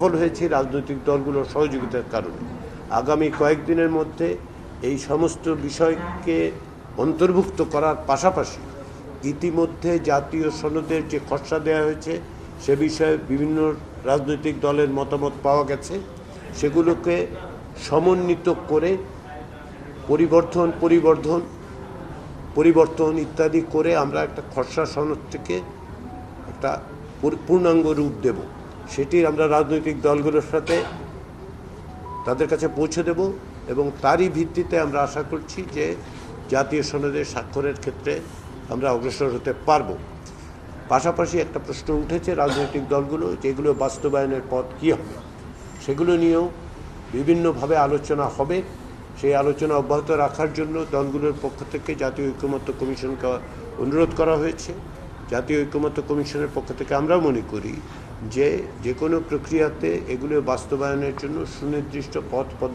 সফল হয়েছে রাজনৈতিক দলগুলোর সহযোগিতার কারণে। আগামী কয়েকদিনের মধ্যে এই সমস্ত বিষয়কে অন্তর্ভুক্ত করার পাশাপাশি ইতিমধ্যে জাতীয় সনদের যে খসড়া দেওয়া হয়েছে, সে বিষয়ে বিভিন্ন রাজনৈতিক দলের মতামত পাওয়া গেছে। সেগুলোকে সমন্বিত করে পরিবর্তন, পরিবর্ধন, পরিবর্তন ইত্যাদি করে আমরা একটা খসড়া সনদ থেকে একটা পূর- পূর্ণাঙ্গ রূপ দেব। সেটি আমরা রাজনৈতিক দলগুলোর সাথে তাদের কাছে পৌঁছে দেব এবং তারই ভিত্তিতে আমরা আশা করছি যে জাতীয় সনদে স্বাক্ষরের ক্ষেত্রে আমরা অগ্রসর হতে পারব। পাশাপাশি একটা প্রশ্ন উঠেছে রাজনৈতিক দলগুলো, যেগুলো বাস্তবায়নের পথ কী হবে? সেগুলো নিয়েও বিভিন্নভাবে আলোচনা হবে। সেই আলোচনা অব্যাহত রাখার জন্য দলগুলোর পক্ষ থেকে জাতীয় ঐক্যমত্য কমিশনকে অনুরোধ করা হয়েছে। জাতীয় ঐক্যমত্য কমিশনের পক্ষ থেকে আমরা মনে করি যে যে কোনো প্রক্রিয়াতে এগুলো বাস্তবায়নের জন্য সুনির্দিষ্ট পথ